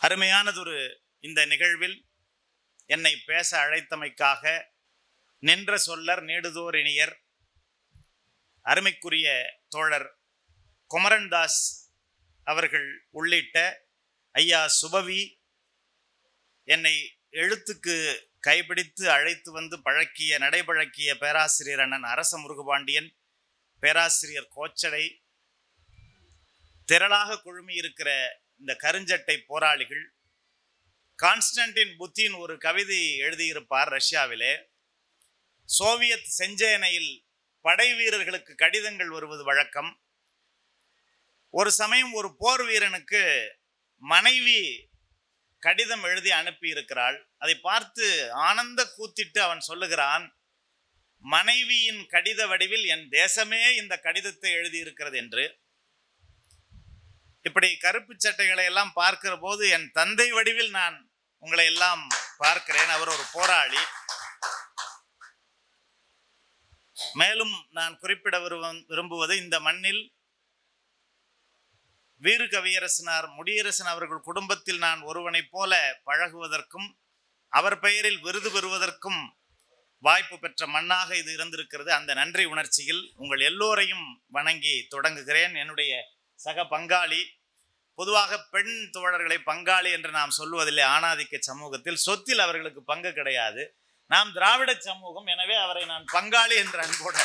அருமையானதொரு இந்த நிகழ்வில் என்னை பேச அழைத்தமைக்காக நின்ற சொல்லர் நீடுதோர் இனியர் அருமைக்குரிய தோழர் குமரன்தாஸ் அவர்கள் உள்ளிட்ட ஐயா சுபவி என்னை எழுத்துக்கு கைப்பிடித்து அழைத்து வந்து பழக்கிய நடைபழக்கிய பேராசிரியர் அண்ணன் அரச முருகபாண்டியன் பேராசிரியர் கோச்சடை திரளாக குழுமி இருக்கிற இந்த கருஞ்சட்டை போராளிகள் கான்ஸ்டன்டின் புத்தின் ஒரு கவிதை எழுதியிருப்பார் ரஷ்யாவிலே. சோவியத் செஞ்சேனையில் படை வீரர்களுக்கு கடிதங்கள் வருவது வழக்கம். ஒரு சமயம் ஒரு போர் வீரனுக்கு மனைவி கடிதம் எழுதி அனுப்பி இருக்கிறாள் அதை பார்த்து ஆனந்த கூத்திட்டு அவன் சொல்லுகிறான் மனைவியின் கடித வடிவில் என் தேசமே இந்த கடிதத்தை எழுதியிருக்கிறது என்று. இப்படி கருப்பு சட்டைகளை எல்லாம் பார்க்கிற போது என் தந்தை வடிவில் நான் உங்களை எல்லாம் பார்க்கிறேன். அவர் ஒரு போராளி. மேலும் நான் குறிப்பிட விரும்ப- விரும்புவது இந்த மண்ணில் வீறு கவியரசனார் முடியரசன் அவர்கள் குடும்பத்தில் நான் ஒருவனைப் போல பழகுவதற்கும் அவர் பெயரில் விருது பெறுவதற்கும் வாய்ப்பு பெற்ற மண்ணாக இது இருந்திருக்கிறது. அந்த நன்றி உணர்ச்சியில் உங்கள் எல்லோரையும் வணங்கி தொடங்குகிறேன். என்னுடைய சக பங்காளி பொதுவாக பெண் தோழர்களை பங்காளி என்று நாம் சொல்லுவதில்லை ஆணாதிக்க சமூகத்தில். சொத்தில் அவர்களுக்கு பங்கு கிடையாது. நாம் திராவிட சமூகம் எனவே அவரை நான் பங்காளி என்று அன்போடு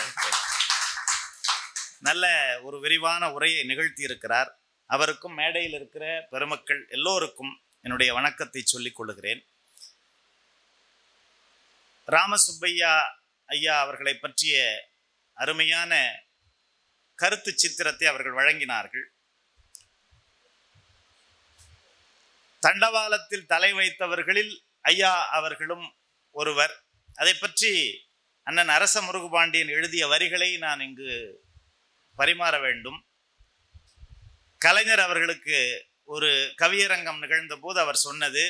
நல்ல ஒரு விரிவான உரையை நிகழ்த்தி இருக்கிறார் அவருக்கும் மேடையில் இருக்கிற பெருமக்கள் எல்லோருக்கும் என்னுடைய வணக்கத்தை சொல்லிக் கொள்கிறேன். ராமசுப்பையா ஐயா அவர்களை பற்றிய அருமையான கருத்து சித்திரத்தை அவர்கள் வழங்கினார்கள். தண்டவாளத்தில் தலை வைத்தவர்களில் ஐயா அவர்களும் ஒருவர். அதை பற்றி அண்ணன் அரச முருகுபாண்டியன் எழுதிய வரிகளை நான் இங்கு பரிமாற வேண்டும். கலைஞர் அவர்களுக்கு ஒரு கவியரங்கம் நிகழ்ந்த போது அவர் சொன்னது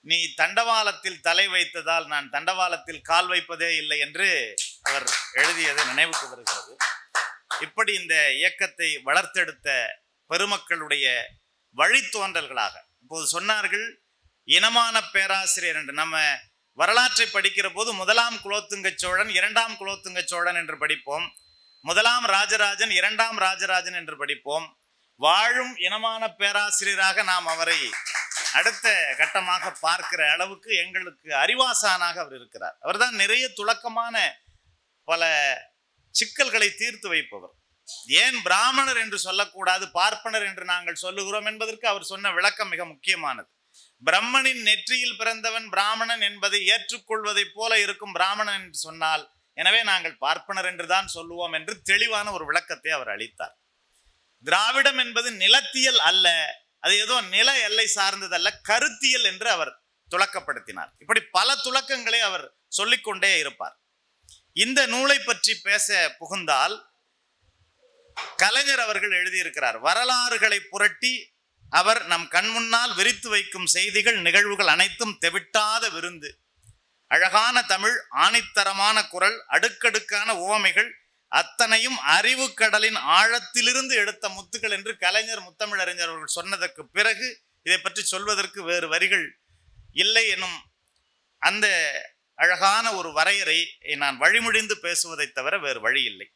நீ தண்டவாளத்தில் தலை வைத்ததால் நான் தண்டவாளத்தில் கால் வைப்பதே இல்லை என்று அவர் எழுதியது நினைவுக்கு வருகிறது. இப்படி இந்த இயக்கத்தை வளர்த்தெடுத்த பெருமக்களுடைய வழித்தோன்றல்களாக. இப்போது சொன்னார்கள் இனமான பேராசிரியர் என்று. நம்ம வரலாற்றை படிக்கிற போது முதலாம் குலோத்துங்க சோழன் இரண்டாம் குலோத்துங்க சோழன் என்று படிப்போம். முதலாம் ராஜராஜன் இரண்டாம் ராஜராஜன் என்று படிப்போம். வாழும் இனமான பேராசிரியராக நாம் அவரை அடுத்த கட்டமாக பார்க்கிற அளவுக்கு எங்களுக்கு அறிவாசானாக அவர் இருக்கிறார். அவர்தான் நிறைய துளக்கமான பல சிக்கல்களை தீர்த்து வைப்பவர். ஏன் பிராமணர் என்று சொல்லக்கூடாது பார்ப்பனர் என்று நாங்கள் சொல்லுகிறோம் என்பதற்கு அவர் சொன்ன விளக்கம் மிக முக்கியமானது. பிரம்மனின் நெற்றியில் பிறந்தவன் பிராமணன் என்பதை ஏற்றுக்கொள்வதைப் போல இருக்கும் பிராமணன் என்று சொன்னால் எனவே நாங்கள் பார்ப்பனர் என்றுதான் சொல்லுவோம் என்று தெளிவான ஒரு விளக்கத்தை அவர் அளித்தார். திராவிடம் என்பது நிலத்தியல் அல்ல அது ஏதோ நில எல்லை சார்ந்ததல்ல கருத்தியல் என்று அவர் துளக்கப்படுத்தினார் இப்படி பல துளக்கங்களை அவர் சொல்லிக்கொண்டே இருப்பார். இந்த நூலை பற்றி பேச புகுந்தால் கலைஞர் அவர்கள் எழுதியிருக்கிறார் வரலாறுகளை புரட்டி அவர் நம் கண்முன்னால் விரித்து வைக்கும் செய்திகள் நிகழ்வுகள் அனைத்தும் தெவிட்டாத விருந்து. அழகான தமிழ் ஆணித்தரமான குரல் அடுக்கடுக்கான உவமைகள் அத்தனையும் அறிவு கடலின் ஆழத்திலிருந்து எடுத்த முத்துக்கள் என்று கலைஞர் முத்தமிழறிஞர் அவர்கள் சொன்னதற்கு பிறகு இதை பற்றி சொல்வதற்கு வேறு வரிகள் இல்லை எனும் அந்த அழகான ஒரு வரையறை நான் வழிமொழிந்து பேசுவதை தவிர வேறு வழி இல்லை.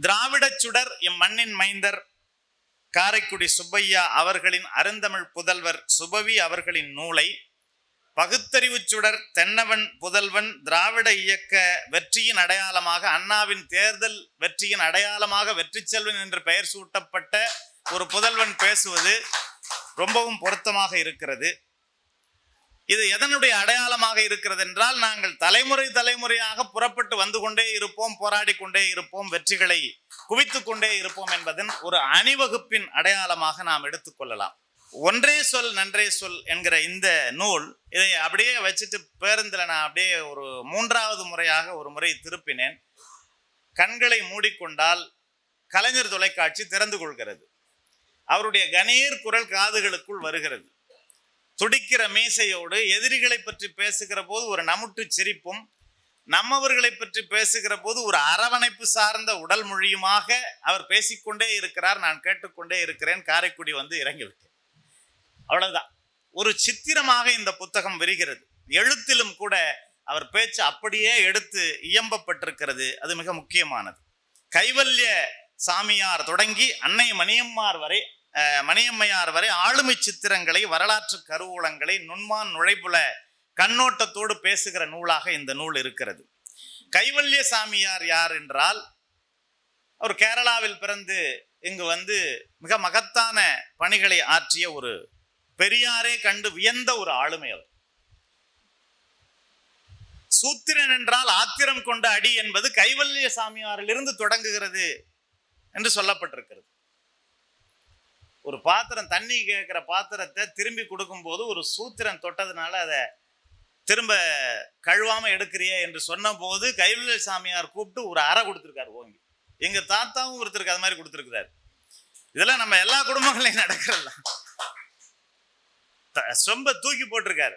திராவிடச் சுடர் எம் மண்ணின் மைந்தர் காரைக்குடி சுப்பையா அவர்களின் அருந்தமிழ் புதல்வர் சுபவி அவர்களின் நூலை பகுத்தறிவுச் சுடர் தென்னவன் புதல்வன் திராவிட இயக்க வெற்றியின் அடையாளமாக அண்ணாவின் தேர்தல் வெற்றியின் அடையாளமாக வெற்றி செல்வன் என்று பெயர் சூட்டப்பட்ட ஒரு புதல்வன் பேசுவது ரொம்பவும் பொருத்தமாக இருக்கிறது. இது எதனுடைய அடையாளமாக இருக்கிறது என்றால் நாங்கள் தலைமுறை தலைமுறையாக புறப்பட்டு வந்து கொண்டே இருப்போம் போராடி கொண்டே இருப்போம் வெற்றிகளை குவித்து கொண்டே இருப்போம் என்பதன் ஒரு அணிவகுப்பின் அடையாளமாக நாம் எடுத்துக்கொள்ளலாம் ஒன்றே சொல் நன்றே சொல் என்கிற இந்த நூல் இதை அப்படியே வச்சுட்டு பேருந்தில் நான் அப்படியே ஒரு மூன்றாவது முறையாக ஒரு முறை திருப்பினேன். கண்களை மூடிக்கொண்டால் கலைஞர் தொலைக்காட்சி திறந்து கொள்கிறது. அவருடைய கணீர் குரல் காதுகளுக்குள் வருகிறது. துடிக்கிற மீசையோடு எதிரிகளை பற்றி பேசுகிற போது ஒரு நமுட்டு சிரிப்பும் நம்மவர்களை பற்றி பேசுகிற போது ஒரு அரவணைப்பு சார்ந்த உடல் மொழியுமாக அவர் பேசிக்கொண்டே இருக்கிறார். நான் கேட்டுக்கொண்டே இருக்கிறேன். காரைக்குடி வந்து இறங்கிவிட்டேன். அவ்வளவுதான். ஒரு சித்திரமாக இந்த புத்தகம் விரிகிறது. எழுத்திலும் கூட அவர் பேச்சு அப்படியே எடுத்து இயம்பப்பட்டிருக்கிறது. அது மிக முக்கியமானது. கைவல்ய சாமியார் தொடங்கி அன்னை மணியம்மார் வரை மணியம்மையார் வரை ஆளுமை சித்திரங்களை வரலாற்று கருவூலங்களை நுண்மான் நுழைப்புல கண்ணோட்டத்தோடு பேசுகிற நூலாக இந்த நூல் இருக்கிறது. கைவல்ய சாமியார் யார் என்றால் அவர் கேரளாவில் பிறந்து இங்கு வந்து மிக மகத்தான பணிகளை ஆற்றிய ஒரு பெரியாரே கண்டு வியந்த ஒரு ஆளுமை அவர். சூத்திரன் என்றால் ஆத்திரம் கொண்ட அடி என்பது கைவல்ய சாமியாரிலிருந்து தொடங்குகிறது என்று சொல்லப்பட்டிருக்கிறது. ஒரு பாத்திரம் தண்ணி கேட்குற பாத்திரத்தை திரும்பி கொடுக்கும்போது ஒரு சூத்திரம் தொட்டதுனால அதை திரும்ப கழுவாமல் எடுக்கிறியே என்று சொன்னபோது கைவிழல் சாமியார் கூப்பிட்டு ஒரு அறை கொடுத்துருக்காரு ஓங்கி. எங்கள் தாத்தாவும் ஒருத்தருக்கு அது மாதிரி கொடுத்துருக்கிறாரு. இதெல்லாம் நம்ம எல்லா குடும்பங்களையும் நடக்கிறதெல்லாம் சொம்ப தூக்கி போட்டிருக்காரு.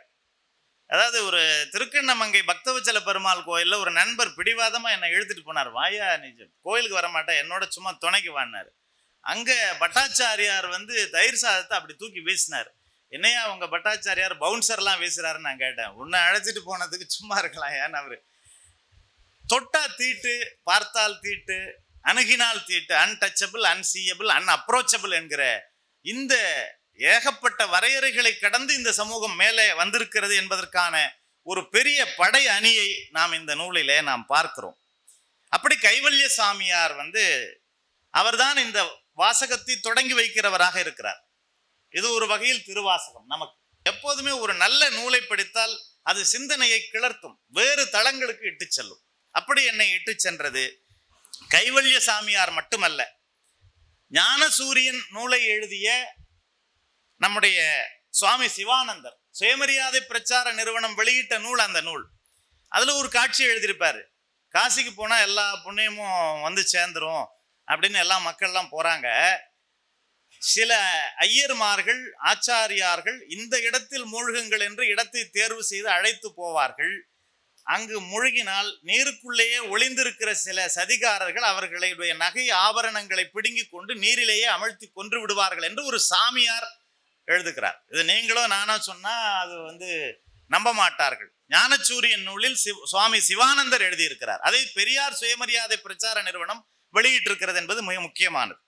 அதாவது ஒரு திருக்கண்ணமங்கை பக்தவச்சல பெருமாள் கோயிலில் ஒரு நண்பர் பிடிவாதமாக என்னை இழுத்துட்டு போனார். வாயா நீ கோயிலுக்கு வர மாட்டேன் என்னோட சும்மா துணைக்கு வாடினாரு அங்கே பட்டாச்சாரியார் வந்து தயிர் சாதத்தை அப்படி தூக்கி வீசினார். என்னையா அவங்க பட்டாச்சாரியார் பவுன்சர்லாம் வீசுறாருன்னு நான் கேட்டேன். உன்னை அழைச்சிட்டு போனதுக்கு சும்மா இருக்கலாம் ஏன்னு அவர்? தொட்டா தீட்டு பார்த்தால் தீட்டு அணுகினால் தீட்டு அன்டச்சபிள் அன்சீயபிள் அன்அப்ரோச்சபிள் என்கிற இந்த ஏகப்பட்ட வரையறைகளை கடந்து இந்த சமூகம் மேலே வந்திருக்கிறது என்பதற்கான ஒரு பெரிய படை அணியை நாம் இந்த நூலிலே நாம் பார்க்கிறோம். அப்படி கைவல்ய சாமியார் வந்து அவர்தான் இந்த வாசகத்தை தொடங்கி வைக்கிறவராக இருக்கிறார். இது ஒரு வகையில் திருவாசகம் நமக்கு. எப்போதுமே ஒரு நல்ல நூலை படித்தால் அது சிந்தனையை கிளர்த்தும். வேறு தளங்களுக்கு இட்டு செல்லும். அப்படி என்னை இட்டு சென்றது? கைவல்ய சாமியார் மட்டுமல்ல. ஞானசூரியன் நூலை எழுதிய நம்முடைய சுவாமி சிவானந்தர் சுயமரியாதை பிரச்சார நிறுவனம் வெளியிட்ட நூல் அந்த நூல். அதில் ஒரு காட்சி எழுதியிருப்பார். காசிக்கு போனால் எல்லா புண்ணியமும் வந்து சேர்ந்துரும். அப்படின்னு எல்லா மக்கள்லாம் போகிறாங்க சில ஐயர்மார்கள் ஆச்சாரியார்கள் இந்த இடத்தில் மூழ்குங்கள் என்று இடத்தை தேர்வு செய்து அழைத்து போவார்கள். அங்கு மூழ்கினால் நீருக்குள்ளேயே ஒளிந்திருக்கிற சில சதிகாரர்கள் அவர்களுடைய நகை ஆபரணங்களை பிடுங்கி கொண்டு நீரிலேயே அமழ்த்தி கொன்று விடுவார்கள் என்று ஒரு சாமியார் எழுதுகிறார். இது நீங்களோ நானோ சொன்னால் அது வந்து நம்ப மாட்டார்கள். ஞானச்சூரியன் நூலில் சிவ- சுவாமி சிவானந்தர் எழுதியிருக்கிறார். அதை பெரியார் சுயமரியாதை பிரச்சார நிறுவனம் வெளியிட்டிருக்கிறது என்பது மிக முக்கியமானது.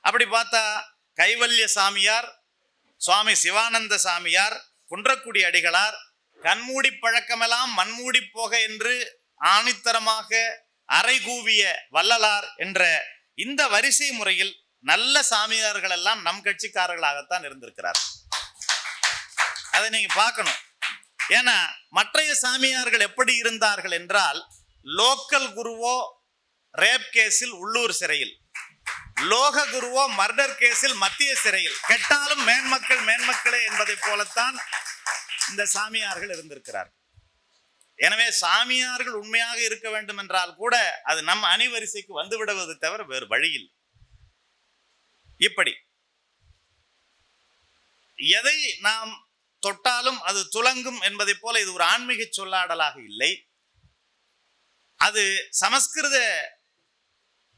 அப்படி பார்த்தா கைவல்ய சாமியார் சுவாமி சிவானந்த சாமியார் குன்றக்குடி அடிகளார் கண்மூடி பழக்கமெல்லாம் மண்மூடி போக என்று ஆணித்தரமாக அறைகூவிய வள்ளலார் என்ற இந்த வரிசை முறையில் நல்ல சாமியார்கள் எல்லாம் நம் கட்சிக்காரர்களாகத்தான் இருந்திருக்கிறார். அதை நீங்க பார்க்கணும். ஏன்னா மற்றைய சாமியார்கள் எப்படி இருந்தார்கள் என்றால் லோக்கல் குருவோ ரேப் கேஸில் உள்ளூர் சிறையில். லோக குருவோ மர்டர் கேஸில் மத்திய சிறையில். கெட்டாலும் மேன்மக்கள் மேன்மக்களே என்பதை போலத்தான் இந்த சாமியார்கள் இருந்திருக்கிறார் எனவே சாமியார்கள் உண்மையாக இருக்க வேண்டும் என்றால் கூட அது நம் அணிவரிசைக்கு வந்து விடுவது தவிர வேறு வழியில் இப்படி. எதை நாம் தொட்டாலும் அது துலங்கும் என்பதை போல இது ஒரு ஆன்மீக சொல்லாடலாக இல்லை. அது சமஸ்கிருத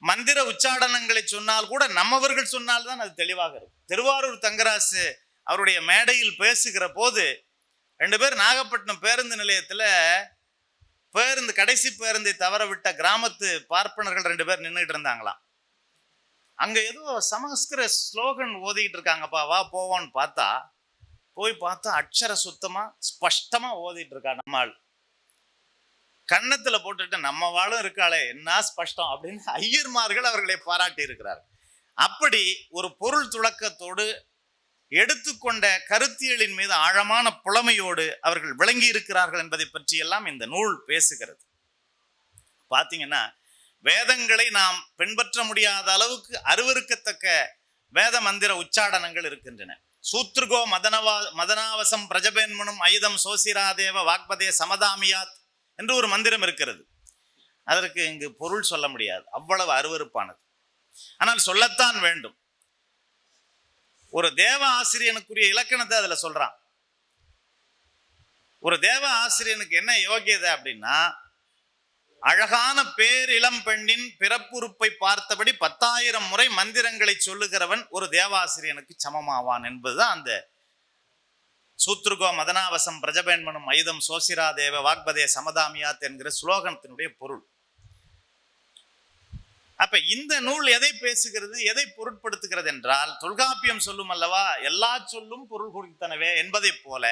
மந்திர உச்சாடனங்களை சொன்னால் கூட நம்மவர்கள் சொன்னால் தான் அது தெளிவாக இருக்கும். திருவாரூர் தங்கராசு அவருடைய மேடையில் பேசுகிற போது ரெண்டு பேர் நாகப்பட்டினம் பேருந்து நிலையத்தில் பேருந்து கடைசி பேருந்தை தவற விட்ட கிராமத்து பார்ப்பனர்கள் ரெண்டு பேர் நின்றுட்டு இருந்தாங்களாம். அங்கே ஏதோ சமஸ்கிருத ஸ்லோகன் ஓதிக்கிட்டு இருக்காங்கப்பா வா போவோன்னு பார்த்தா போய் பார்த்தா அக்ஷர சுத்தமாக ஸ்பஷ்டமாக ஓதிட்டு இருக்கா நம்மாள். கன்னத்துல போட்டுட்டு நம்ம வாழும் இருக்காளே என்ன ஸ்பஷ்டம்? அப்படின்னு ஐயர்மார்கள் அவர்களை பாராட்டி இருக்கிறார். அப்படி ஒரு பொருள் துளக்கத்தோடு எடுத்துக்கொண்ட கருத்தியலின் மீது ஆழமான புலமையோடு அவர்கள் விளங்கி இருக்கிறார்கள் என்பதை பற்றியெல்லாம் இந்த நூல் பேசுகிறது. பார்த்தீங்கன்னா வேதங்களை நாம் பின்பற்ற முடியாத அளவுக்கு அருவருக்கத்தக்க வேத மந்திர உச்சாடனங்கள் இருக்கின்றன. சூத்ருகோ மதனவா மதனாவசம் பிரஜபேன்மனும் ஐதம் சோசிராதேவ வாக்பதே சமதாமியாத் என்று ஒரு மந்திரம் இருக்கிறது. அதற்கு இங்கு பொருள் சொல்ல முடியாது. அவ்வளவு அருவருப்பானது. ஆனால் சொல்லத்தான் வேண்டும். ஒரு தேவ ஆசிரியனுக்குரிய இலக்கணத்தை அதுல சொல்றான். ஒரு தேவ ஆசிரியனுக்கு என்ன யோகியதை அப்படின்னா அழகான பேரிளம் பெண்ணின் பிறப்புறுப்பை பார்த்தபடி பத்தாயிரம் முறை மந்திரங்களை சொல்லுகிறவன் ஒரு தேவாசிரியனுக்கு சமமாவான் என்பதுதான் அந்த சூத்ருகோ மதனாவசம் பிரஜபேன்மனும் ஐதம் சோசிரா தேவ வாக்பதே சமதாமியாத் என்கிற ஸ்லோகனத்தினுடைய பொருள். அப்ப இந்த நூல் எதை பேசுகிறது எதை பொருட்படுத்துகிறது என்றால் தொல்காப்பியம் சொல்லும் அல்லவா எல்லா சொல்லும் பொருள் குறித்தனவே என்பதைப் போல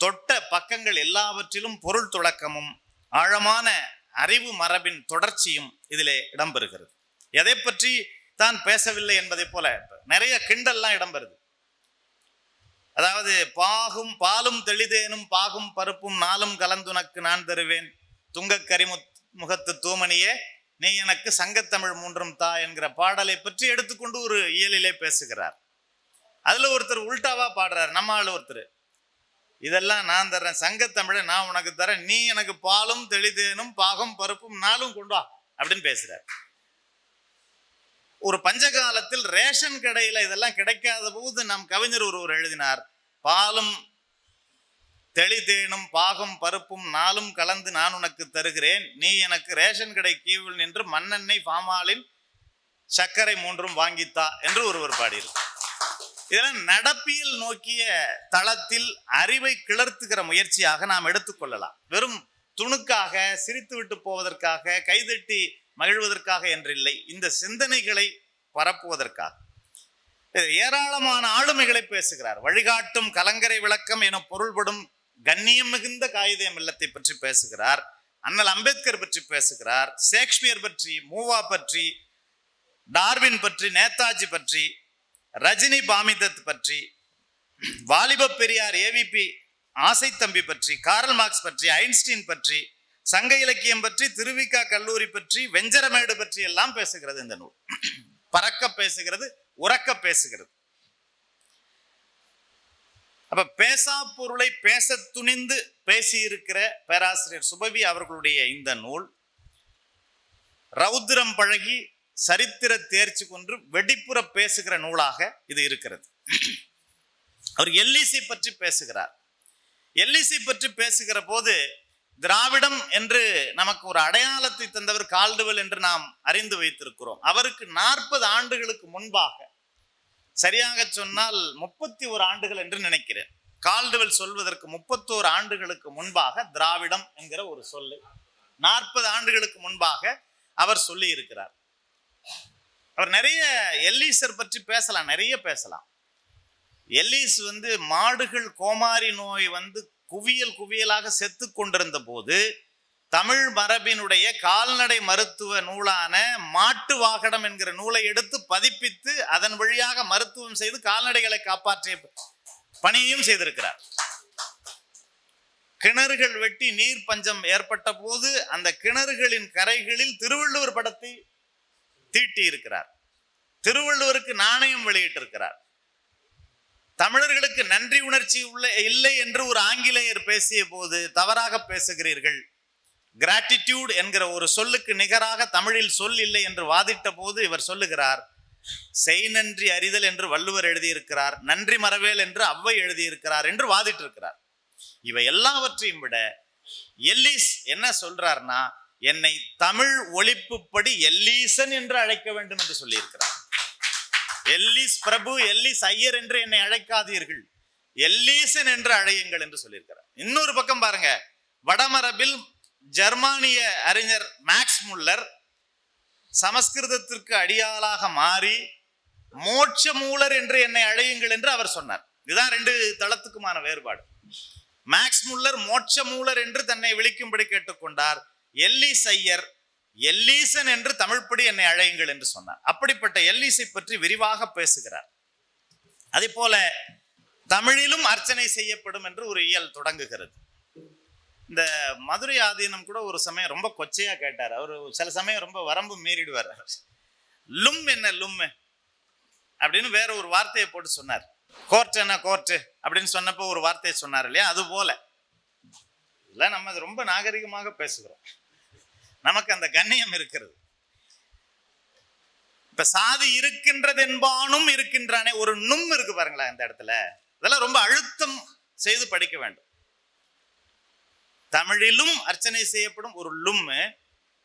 தொட்ட பக்கங்கள் எல்லாவற்றிலும் பொருள் தொடக்கமும் ஆழமான அறிவு மரபின் தொடர்ச்சியும் இதிலே இடம்பெறுகிறது. எதை பற்றி தான் பேசவில்லை என்பதை போல நிறைய கிண்டல்லாம் இடம்பெறுது. அதாவது பாகும் பாலும் தெளிதேனும் பாகும் பருப்பும் நாளும் கலந்துனக்கு நான் தருவேன். துங்கக் கரிமு முகத்து தூமணியே நீ எனக்கு சங்கத்தமிழ் மூன்றும் தா என்கிற பாடலை பற்றி எடுத்துக்கொண்டு ஒரு இயலிலே பேசுகிறார். அதில் ஒருத்தர் உல்டாவா பாடுறார் நம்ம ஆள் ஒருத்தர். இதெல்லாம் நான் தர்றேன் சங்கத்தமிழை நான் உனக்கு தரேன் நீ எனக்கு பாலும் தெளிதேனும் பாகம் பருப்பும் நாளும் கொண்டு வா அப்படின்னு பேசுகிறார் ஒரு பஞ்சகாலத்தில் ரேஷன் கடையில் இதெல்லாம் கிடைக்காத போது நம் கவிஞர் ஒருவர் எழுதினார் பாலும் தெளிதேனும் பாகம் பருப்பும் நாளும் கலந்து நான் உனக்கு தருகிறேன். நீ எனக்கு ரேஷன் கடை கீவில் நின்று மண்ணெண்ணெய் பாமாலின் சர்க்கரை மூன்றும் வாங்கித்தா என்று ஒருவர் பாடியிருக்கிறார் இதெல்லாம் நடப்பியல் நோக்கிய தளத்தில் அறிவை கிளர்த்துகிற முயற்சியாக நாம் எடுத்துக்கொள்ளலாம் வெறும் துணுக்காக சிரித்து விட்டு போவதற்காக கைதட்டி மகிழ்வதற்காக என்றில்லை. இந்த சிந்தனைகளை பரப்புவதற்காக. ஏராளமான ஆளுமைகளை பேசுகிறார். வழிகாட்டும் கலங்கரை விளக்கம் என பொருள்படும் கண்ணியம் மிகுந்த காகிதம் இல்லத்தை பற்றி பேசுகிறார். அண்ணல் அம்பேத்கர் பற்றி பேசுகிறார். ஷேக்ஸ்பியர் பற்றி மூவா பற்றி டார்வின் பற்றி நேதாஜி பற்றி ரஜினி பாமிதத் பற்றி வாலிப பெரியார் ஏவிபி ஆசைத்தம்பி பற்றி கார்ல் மார்க்ஸ் பற்றி ஐன்ஸ்டீன் பற்றி சங்க இலக்கியம் பற்றி திருவிக்கா கல்லூரி பற்றி வெஞ்சரமேடு பற்றி எல்லாம் பேசுகிறது இந்த நூல். பறக்க பேசுகிறது உறக்க பேசுகிறது. அப்ப பேசா பொருளை பேச துணிந்து பேசியிருக்கிற பேராசிரியர் சுபவி அவர்களுடைய இந்த நூல் ரௌத்திரம் பழகி சரித்திர தேர்ச்சி கொன்று வெடிப்புற பேசுகிற நூலாக இது இருக்கிறது. அவர் எல்இசி பற்றி பேசுகிறார். எல்இசி பற்றி பேசுகிற போது திராவிடம் என்று நமக்கு ஒரு அடையாளத்தை தந்தவர் கால்டுவல் என்று நாம் அறிந்து வைத்திருக்கிறோம். அவருக்கு நாற்பது ஆண்டுகளுக்கு முன்பாக சரியாக சொன்னால் முப்பத்தி ஒரு ஆண்டுகள் என்று நினைக்கிறேன். கால்டுவல் சொல்வதற்கு முப்பத்தோரு ஆண்டுகளுக்கு முன்பாக திராவிடம் என்கிற ஒரு சொல்லு நாற்பது ஆண்டுகளுக்கு முன்பாக அவர் சொல்லி இருக்கிறார் அவர் நிறைய எல்லீசர் பற்றி பேசலாம் நிறைய பேசலாம். எல்லீஸ் வந்து மாடுகள் கோமாரி நோய் வந்து குவியல் குவியலாக செத்து கொண்டிருந்த போது தமிழ் மரபினுடைய கால்நடை மருத்துவ நூலான மாட்டு வாகனம் என்கிற நூலை எடுத்து பதிப்பித்து அதன் வழியாக மருத்துவம் செய்து கால்நடைகளை காப்பாற்றிய பணியையும் செய்திருக்கிறார். கிணறுகள் வெட்டி நீர் பஞ்சம் ஏற்பட்ட போது அந்த கிணறுகளின் கரைகளில் திருவள்ளுவர் படத்தை தீட்டி இருக்கிறார் திருவள்ளுவருக்கு நாணயம் வெளியிட்டிருக்கிறார். தமிழர்களுக்கு நன்றி உணர்ச்சி உள்ள இல்லை என்று ஒரு ஆங்கிலேயர் பேசிய போது தவறாக பேசுகிறீர்கள். கிராட்டிடியூட் என்கிற ஒரு சொல்லுக்கு நிகராக தமிழில் சொல் இல்லை என்று வாதிட்ட போது இவர் சொல்லுகிறார் செய் நன்றி அறிதல் என்று வள்ளுவர் எழுதியிருக்கிறார் நன்றி மறவேல் என்று அவ்வை எழுதியிருக்கிறார் என்று வாதிட்டிருக்கிறார். இவை எல்லாவற்றையும் விட எல்லீஸ் என்ன சொல்றார்னா என்னை தமிழ் ஒழிப்புப்படி எல்லீசன் என்று அழைக்க வேண்டும் என்று சொல்லியிருக்கிறார். எல்லீஸ் பிரபு எல்லிஸ் ஐயர் என்று என்னை அழைக்காதீர்கள். எல்லீசன் என்று அழையுங்கள் என்று சொல்லியிருக்கிறார். இன்னொரு பக்கம் பாருங்க. வடமரபில் ஜெர்மானிய அறிஞர் மேக்ஸ் முல்லர் சமஸ்கிருதத்திற்கு அடியாளாக மாறி மோட்ச மூலர் என்று என்னை அழையுங்கள் என்று அவர் சொன்னார். இதுதான் ரெண்டு தளத்துக்குமான வேறுபாடு. மேக்ஸ் முல்லர் மோட்ச மூலர் என்று தன்னை விழிக்கும்படி கேட்டுக்கொண்டார். எல்லீஸ் ஐயர் எல்லீசன் என்று தமிழ்ப்படி என்னை அழையுங்கள் என்று சொன்னார். அப்படிப்பட்ட எல்லீசை பற்றி விரிவாக பேசுகிறார். அதே போல தமிழிலும் அர்ச்சனை செய்யப்படும் என்று ஒரு இயல் தொடங்குகிறது. இந்த மதுரை ஆதீனம் கூட ஒரு சமயம் ரொம்ப கொச்சையாக கேட்டார். அவர் சில சமயம் ரொம்ப வரம்பு மீறிடுவார். லும் என்ன லும் அப்படின்னு வேற ஒரு வார்த்தையை போட்டு சொன்னார். கோர்ட் என்ன கோர்ட்டு அப்படின்னு சொன்னப்போ ஒரு வார்த்தையை சொன்னார் இல்லையா? அது போல. இல்லை நம்ம அது ரொம்ப நாகரிகமாக பேசுகிறோம். நமக்கு அந்த கண்ணியம் இருக்கிறது. இப்ப சாதி இருக்கின்றது என்பானும் இருக்கின்றானே ஒரு நும் இருக்கு பாருங்களேன் இந்த இடத்துல. இதெல்லாம் ரொம்ப அழுத்தம் செய்து படிக்க வேண்டும். தமிழிலும் அர்ச்சனை செய்யப்படும் ஒரு லும்மு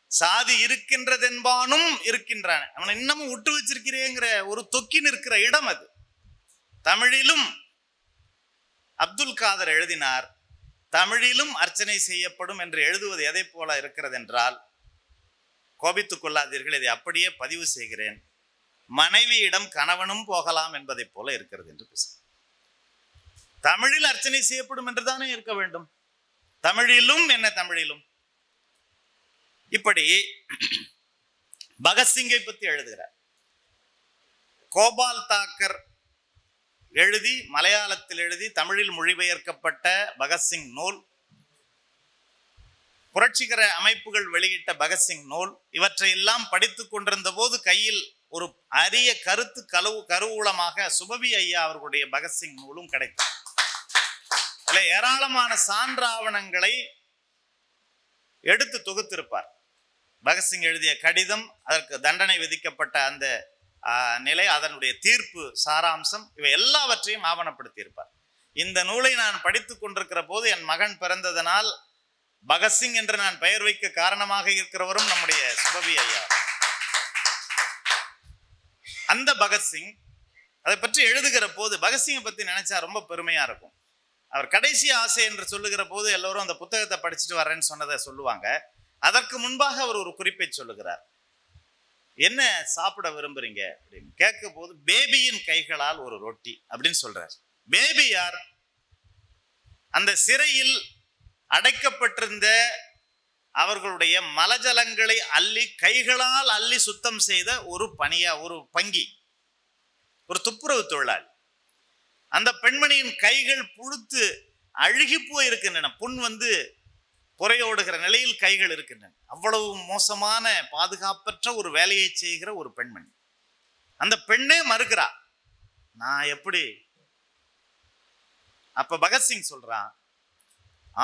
சாதி இருக்கின்றதென்பானும் இருக்கின்றான். அவனை இன்னமும் விட்டு வச்சிருக்கிறேங்கிற ஒரு தொக்கி நிற்கிற இடம் அது. தமிழிலும் அப்துல் காதர் எழுதினார் தமிழிலும் அர்ச்சனை செய்யப்படும் என்று எழுதுவது எதை போல இருக்கிறது என்றால் கோபித்துக் கொள்ளாதீர்கள். இதை அப்படியே பதிவு செய்கிறேன். மனைவியிடம் கணவனும் போகலாம் என்பதைப் போல இருக்கிறது என்று பேச தமிழில் அர்ச்சனை செய்யப்படும் என்றுதானே இருக்க வேண்டும். தமிழிலும் என்ன தமிழிலும்? இப்படி பகத்சிங்கை பத்தி எழுதுகிறார். கோபால் தாக்கர் எழுதி மலையாளத்தில் எழுதி தமிழில் மொழிபெயர்க்கப்பட்ட பகத்சிங் நூல் புரட்சிகர அமைப்புகள் வெளியிட்ட பகத்சிங் நூல் இவற்றையெல்லாம் படித்துக் கொண்டிருந்த போது கையில் ஒரு அரிய கருத்து கலவு கருவூலமாக சுபவி ஐயா அவர்களுடைய பகத்சிங் நூலும் கிடைக்கும் அதுல ஏராளமான சான்றாவணங்களை எடுத்து தொகுத்திருப்பார். பகத்சிங் எழுதிய கடிதம் அதற்கு தண்டனை விதிக்கப்பட்ட அந்த நிலை அதனுடைய தீர்ப்பு சாராம்சம் இவை எல்லாவற்றையும் ஆவணப்படுத்தியிருப்பார். இந்த நூலை நான் படித்துக் கொண்டிருக்கிற போது என் மகன் பிறந்ததனால் பகத்சிங் என்று நான் பெயர் வைக்க காரணமாக இருக்கிறவரும் நம்முடைய சுபவி ஐயா. அந்த பகத்சிங் அதை பற்றி எழுதுகிற போது பகத்சிங்கை பற்றி நினைச்சா ரொம்ப பெருமையாக இருக்கும். அவர் கடைசி ஆசை என்று சொல்லுகிற போது எல்லோரும் அந்த புத்தகத்தை படிச்சுட்டு வரேன்னு சொன்னதை சொல்லுவாங்க. அதற்கு முன்பாக அவர் ஒரு குறிப்பை சொல்லுகிறார். என்ன சாப்பிட விரும்புறீங்க? அப்படின்னு கேட்க போது பேபியின் கைகளால் ஒரு ரொட்டி அப்படின்னு சொல்றார். பேபி யார்? அந்த சிறையில் அடைக்கப்பட்டிருந்த அவர்களுடைய மலஜலங்களை அள்ளி கைகளால் அள்ளி சுத்தம் செய்த ஒரு பணியா ஒரு பங்கி ஒரு துப்புரவு தொழிலாளி. அந்த பெண்மணியின் கைகள் புழுத்து அழுகி போயிருக்கின்றன. புண் வந்து புறையோடுகிற நிலையில் கைகள் இருக்கின்றன. அவ்வளவு மோசமான பாதுகாப்பற்ற ஒரு வேலையை செய்கிற ஒரு பெண்மணி. அந்த பெண்ணே மறுக்கிறா நான் எப்படி? அப்ப பகத்சிங் சொல்றான்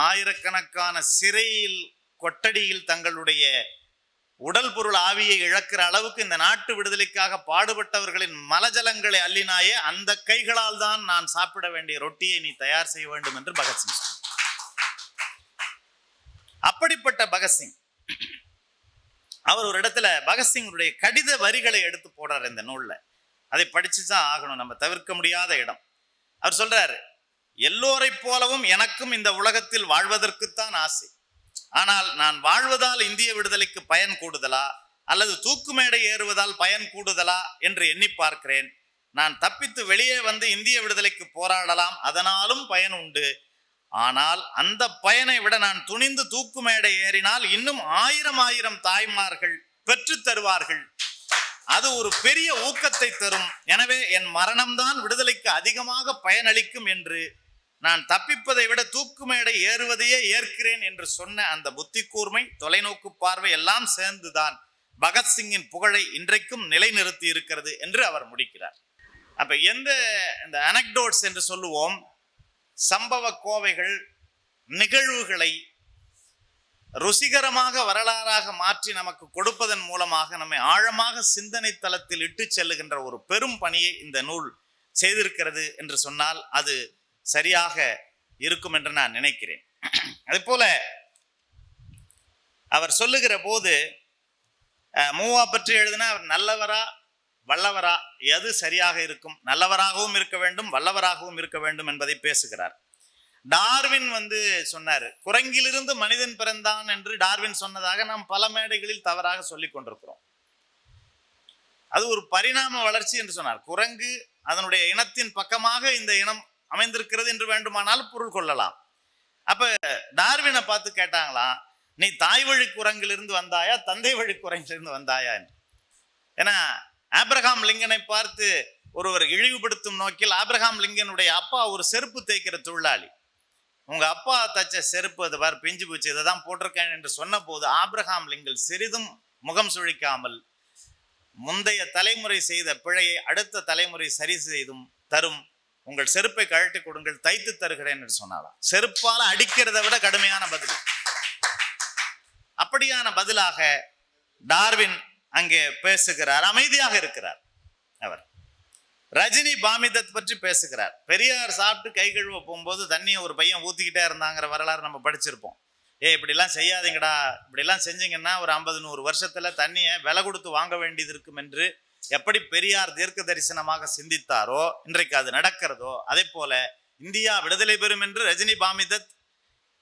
ஆயிரக்கணக்கான சிறையில் கொட்டடியில் தங்களுடைய உடல் பொருள் ஆவியை இழக்கிற அளவுக்கு இந்த நாட்டு விடுதலைக்காக பாடுபட்டவர்களின் மலஜலங்களை அள்ளினாயே அந்த கைகளால் தான் நான் சாப்பிட வேண்டிய ரொட்டியை நீ தயார் செய்ய வேண்டும் என்று பகத்சிங் அப்படிப்பட்ட பகத்சிங் அவர் ஒரு இடத்துல பகத்சிங்குடைய கடித வரிகளை எடுத்து போடுறார் இந்த நூலில். அதை படிச்சு தான் ஆகணும் நம்ம தவிர்க்க முடியாத இடம். அவர் சொல்றாரு எல்லோரைப் போலவும் எனக்கும் இந்த உலகத்தில் வாழ்வதற்குத்தான் ஆசை. ஆனால் நான் வாழ்வதால் இந்திய விடுதலைக்கு பயன் கூடுதலா? அல்லது தூக்கு மேடை ஏறுவதால் பயன் கூடுதலா? என்று எண்ணி பார்க்கிறேன். நான் தப்பித்து வெளியே வந்து இந்திய விடுதலைக்கு போராடலாம் அதனாலும் பயன் உண்டு. ஆனால் அந்த பயனை விட நான் துணிந்து தூக்கு மேடை ஏறினால் இன்னும் ஆயிரம் ஆயிரம் தாய்மார்கள் பெற்று தருவார்கள். அது ஒரு பெரிய ஊக்கத்தை தரும். எனவே என் மரணம்தான் விடுதலைக்கு அதிகமாக பயனளிக்கும் என்று நான் தப்பிப்பதை விட தூக்கு மேடை ஏறுவதையே ஏற்கிறேன் என்று சொன்ன அந்த புத்தி கூர்மை தொலைநோக்கு பார்வை எல்லாம் சேர்ந்துதான் பகத்சிங்கின் புகழை இன்றைக்கும் நிலைநிறுத்தி இருக்கிறது என்று அவர் முடிக்கிறார். அப்ப எந்த இந்த அனக்டோட்ஸ் என்று சொல்லுவோம் சம்பவ கோவைகள் நிகழ்வுகளை ருசிகரமாக வரலாறாக மாற்றி நமக்கு கொடுப்பதன் மூலமாக நம்மை ஆழமாக சிந்தனை தளத்தில் இட்டு செல்லுகின்ற ஒரு பெரும் பணியை இந்த நூல் செய்திருக்கிறது என்று சொன்னால் அது சரியாக இருக்கும் என்று நான் நினைக்கிறேன். அதே போல அவர் சொல்லுகிற போது மூவா பற்றி எழுதினா அவர் நல்லவரா வல்லவரா எது சரியாக இருக்கும் நல்லவராகவும் இருக்க வேண்டும் வல்லவராகவும் இருக்க வேண்டும் என்பதை பேசுகிறார். டார்வின் வந்து சொன்னார் குரங்கிலிருந்து மனிதன் பிறந்தான் என்று டார்வின் சொன்னதாக நாம் பல மேடைகளில் தவறாக சொல்லிக் கொண்டிருக்கிறோம். அது ஒரு பரிணாம வளர்ச்சி என்று சொன்னார். குரங்கு அதனுடைய இனத்தின் பக்கமாக இந்த இனம் அமைந்திருக்கிறது என்று வேண்டுமானால் பொருள் கொள்ளலாம். அப்ப டார்வினை பார்த்து கேட்டாங்களாம் நீ தாய் வழி குரங்கிலிருந்து வந்தாயா தந்தை வழி குரங்கிலிருந்து வந்தாயா? என்று. ஏன்னா ஆப்ரஹாம் லிங்கனை பார்த்து ஒருவர் இழிவுபடுத்தும் நோக்கில் ஆப்ரஹாம் லிங்கனுடைய அப்பா ஒரு செருப்பு தேய்க்கிற தொழிலாளி. உங்க அப்பா தச்ச செருப்பு அது பார் பிஞ்சு பூச்சி இதை தான் போட்டிருக்கேன் என்று சொன்ன போது ஆப்ரஹாம் லிங்கல் சிறிதும் முகம் சுழிக்காமல் முந்தைய தலைமுறை செய்த பிழையை அடுத்த தலைமுறை சரி செய்தும் தரும் உங்கள் செருப்பை கழட்டி கொடுங்கள் தைத்து தருகிறேன் என்று சொன்னாலாம் செருப்பால் அடிக்கிறதை விட கடுமையான பதில். அப்படியான பதிலாக டார்வின் அங்கே பேசுகிறார் அமைதியாக இருக்கிறார் அவர். ரஜினி பாமிதத் பற்றி பேசுகிறார். பெரியார் சாப்பிட்டு கை கழுவ போகும்போது தண்ணியை ஒரு பையன் ஊத்திக்கிட்டே இருந்தாங்கிற வரலாறு நம்ம படிச்சிருப்போம். ஏ இப்படிலாம் செய்யாதீங்கடா. இப்படிலாம் செஞ்சீங்கன்னா ஒரு ஐம்பது நூறு வருஷத்தில் தண்ணியை விலை கொடுத்து வாங்க வேண்டியது இருக்கும் என்று எப்படி பெரியார் தீர்க்க தரிசனமாக சிந்தித்தாரோ இன்றைக்கு அது நடக்கிறதோ அதே போல இந்தியா விடுதலை பெறும் என்று ரஜினி பாமிதத்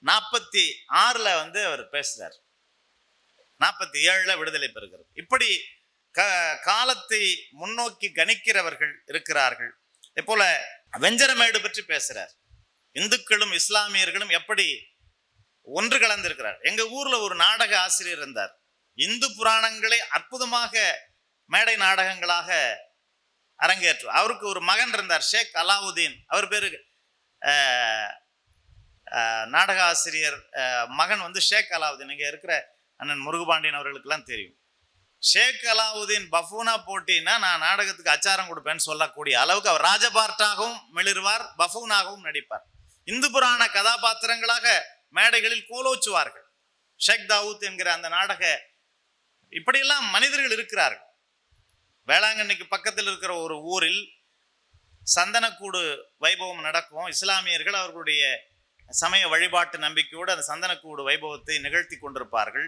நாற்பத்தி ஆறுல வந்து அவர் பேசுகிறார் நாற்பத்தி ஏழுல விடுதலை பெறுகிறது. இப்படி க காலத்தை முன்னோக்கி கணிக்கிறவர்கள் இருக்கிறார்கள். அதே போல வெஞ்சரமேடு பற்றி பேசுகிறார் இந்துக்களும் இஸ்லாமியர்களும் எப்படி ஒன்று கலந்திருக்கிறார். எங்க ஊர்ல ஒரு நாடக ஆசிரியர் இருந்தார். இந்து புராணங்களை அற்புதமாக மேடை நாடகங்களாக அரங்கேற்று. அவருக்கு ஒரு மகன் இருந்தார் ஷேக் அலாவுதீன். அவர் பேர் நாடக ஆசிரியர் மகன் வந்து ஷேக் அலாவுதீன். இங்கே இருக்கிற அண்ணன் முருகபாண்டியன் அவர்களுக்கெல்லாம் தெரியும். ஷேக் அலாவுதீன் பஃபூனா போட்டின்னா நான் நாடகத்துக்கு அச்சாரம் கொடுப்பேன்னு சொல்லக்கூடிய அளவுக்கு அவர் ராஜபார்ட்டாகவும் மிளிர்வார் பஃபூனாகவும் நடிப்பார். இந்து புராண கதாபாத்திரங்களாக மேடைகளில் கோலோச்சுவார்கள். ஷேக் தாவூத் என்கிற அந்த நாடக இப்படியெல்லாம் மனிதர்கள் இருக்கிறார்கள். வேளாங்கண்ணிக்கு பக்கத்தில் இருக்கிற ஒரு ஊரில் சந்தனக்கூடு வைபவம் நடக்கும். இஸ்லாமியர்கள் அவர்களுடைய சமய வழிபாட்டு நம்பிக்கையோடு அந்த சந்தனக்கூடு வைபவத்தை நிகழ்த்தி கொண்டிருப்பார்கள்.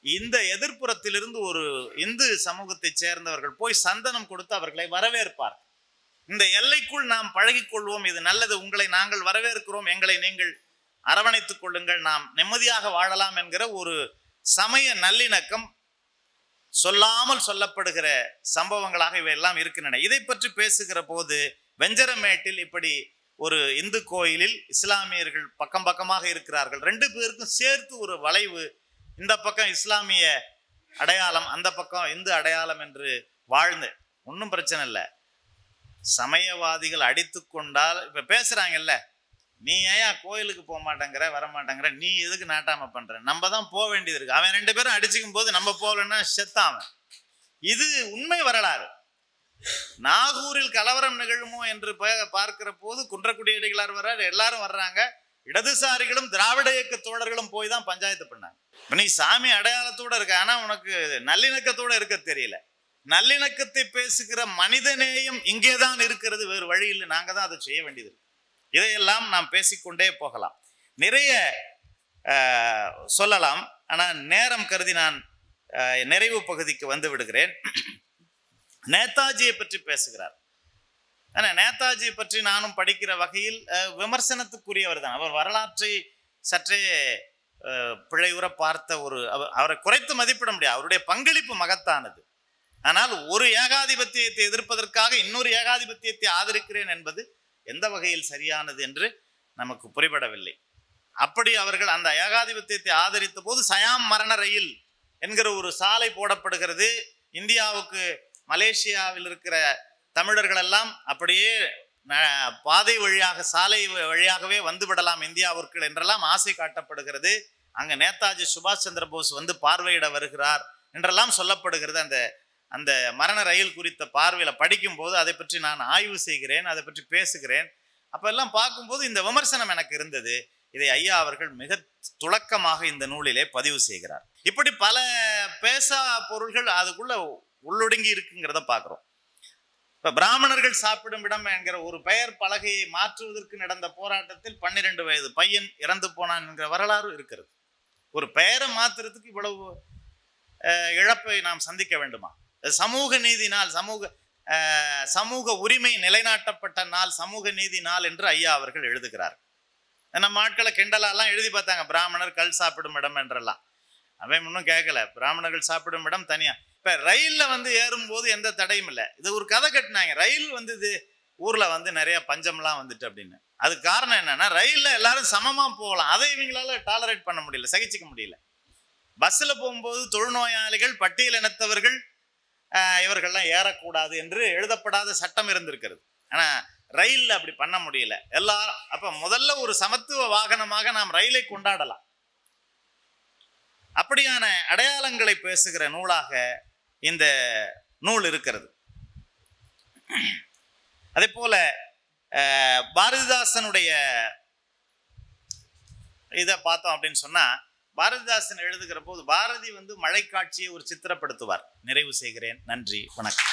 இந்த எதிர்ப்புறத்திலிருந்து ஒரு இந்து சமூகத்தைச் சேர்ந்தவர்கள் போய் சந்தனம் கொடுத்து அவர்களை வரவேற்பார். இந்த எல்லைக்குள் நாம் பழகிக்கொள்வோம் இது நல்லது. உங்களை நாங்கள் வரவேற்கிறோம். எங்களை நீங்கள் அரவணைத்துக் கொள்ளுங்கள். நாம் நிம்மதியாக வாழலாம் என்கிற ஒரு சமய நல்லிணக்கம் சொல்லாமல் சொல்லப்படுகிற சம்பவங்களாக இவையெல்லாம் இருக்கின்றன. இதை பற்றி பேசுகிற போது வெஞ்சரமேட்டில் இப்படி ஒரு இந்து கோயிலில் இஸ்லாமியர்கள் பக்கம் பக்கமாக இருக்கிறார்கள். ரெண்டு பேருக்கும் சேர்த்து ஒரு வளைவு இந்த பக்கம் இஸ்லாமிய அடையாளம் அந்த பக்கம் இந்து அடையாளம் என்று வாழ்ந்து. ஒன்றும் பிரச்சனை இல்லை. சமயவாதிகள் அடித்து கொண்டால் இப்போ பேசுகிறாங்கல்ல நீ ஏன் கோயிலுக்கு போக மாட்டேங்கிற வர மாட்டேங்கிற நீ எதுக்கு நாட்டாம பண்ற? நம்ம தான் போக வேண்டியது இருக்கு. அவன் ரெண்டு பேரும் அடிச்சுக்கும் போது நம்ம போகலன்னா செத்தாவன் இது உண்மை வரலாறு. நாகூரில் கலவரம் நிகழுமோ என்று பார்க்கிற போது குன்றக்குடி அடிகளார் வர்றாரு. எல்லாரும் வர்றாங்க. இடதுசாரிகளும் திராவிட இயக்க தோழர்களும் போய் தான் பஞ்சாயத்து பண்ணாங்க. இப்போ நீ சாமி அடையாளத்தோட இருக்க. ஆனா உனக்கு நல்லிணக்கத்தோட இருக்க தெரியல. நல்லிணக்கத்தை பேசுகிற மனிதநேயம் இங்கே தான் இருக்கிறது. வேறு வழி இல்லை. நாங்க தான் அதை செய்ய வேண்டியது இதையெல்லாம் நாம் பேசிக்கொண்டே போகலாம். நிறைய சொல்லலாம். ஆனால் நேரம் கருதி நான் நிறைவு பகுதிக்கு வந்து விடுகிறேன். நேதாஜியை பற்றி பேசுகிறார். ஆனால் நேதாஜியை பற்றி நானும் படிக்கிற வகையில் விமர்சனத்துக்குரியவர் தான் அவர் வரலாற்றை சற்றே பிழையுற பார்த்த ஒரு அவரை குறைத்து மதிப்பிட முடியாது. அவருடைய பங்களிப்பு மகத்தானது. ஆனால் ஒரு ஏகாதிபத்தியத்தை எதிர்ப்பதற்காக இன்னொரு ஏகாதிபத்தியத்தை ஆதரிக்கிறேன் என்பது எந்த வகையில் சரியானது என்று நமக்கு புரிபடவில்லை. அப்படி அவர்கள் அந்த ஏகாதிபத்தியத்தை ஆதரித்த போது சயாம் மரண ரயில் என்கிற ஒரு சாலை போடப்படுகிறது. இந்தியாவுக்கு மலேசியாவில் இருக்கிற தமிழர்கள் எல்லாம் அப்படியே பாதை வழியாக சாலை வ- வழியாகவே வந்து விடலாம் இந்தியாவிற்கு என்றெல்லாம் ஆசை காட்டப்படுகிறது. அங்கே நேதாஜி சுபாஷ் சந்திர போஸ் வந்து பார்வையிட வருகிறார் என்றெல்லாம் சொல்லப்படுகிறது அந்த அந்த மரண ரயில் குறித்த பார்வையில் படிக்கும்போது அதை பற்றி நான் ஆய்வு செய்கிறேன் அதை பற்றி பேசுகிறேன். அப்போல்லாம் பார்க்கும்போது இந்த விமர்சனம் எனக்கு இருந்தது. இதை ஐயா அவர்கள் மிக துளக்கமாக இந்த நூலிலே பதிவு செய்கிறார். இப்படி பல பேசா பொருள்கள் அதுக்குள்ள உள்ளொடுங்கி இருக்குங்கிறத பார்க்குறோம். இப்போ பிராமணர்கள் சாப்பிடும் இடம் என்கிற ஒரு பெயர் பலகையை மாற்றுவதற்கு நடந்த போராட்டத்தில் பன்னிரெண்டு வயது பையன் இறந்து போனான் என்கிற வரலாறு இருக்கிறது. ஒரு பெயரை மாற்றுறதுக்கு இவ்வளவு இழப்பை நாம் சந்திக்க வேண்டுமா? சமூக நீதி நாள் சமூக சமூக உரிமை நிலைநாட்டப்பட்ட நாள் சமூக நீதி நாள் என்று ஐயா அவர்கள் எழுதுகிறார். நம்ம ஆட்களை கிண்டலாலாம் எழுதி பார்த்தாங்க. பிராமணர் கல் சாப்பிடும் இடம் என்றெல்லாம். அவன் இன்னும் கேட்கல. பிராமணர்கள் சாப்பிடும் இடம் தனியாக இப்போ ரயிலில் வந்து ஏறும்போது எந்த தடையும் இல்லை. இது ஒரு கதை கட்டினாங்க. ரயில் வந்து இது ஊரில் வந்து நிறைய பஞ்சம்லாம் வந்துட்டு அப்படின்னு. அதுக்கு காரணம் என்னென்னா ரயிலில் எல்லாரும் சமமாக போகலாம். அதை இவங்களால டாலரேட் பண்ண முடியல சகிச்சிக்க முடியல. பஸ்ஸில் போகும்போது தொழுநோயாளிகள் பட்டியல் இனத்தவர்கள் இவர்கள்லாம் ஏறக்கூடாது என்று எழுதப்படாத சட்டம் இருந்திருக்கிறது. ஆனால் ரயிலில் அப்படி பண்ண முடியல. எல்லாரும் அப்போ முதல்ல ஒரு சமத்துவ வாகனமாக நாம் ரயிலை கொண்டாடலாம். அப்படியான அடையாளங்களை பேசுகிற நூலாக இந்த நூல் இருக்கிறது. அதே போல பாரதிதாசனுடைய இதை பார்த்தோம் அப்படின்னு சொன்னால் பாரதிதாசன் எழுதுகிற போது பாரதி வந்து மழைக்காட்சியை ஒரு சித்திரப்படுத்துவார். நிறைவு செய்கிறேன். நன்றி. வணக்கம்.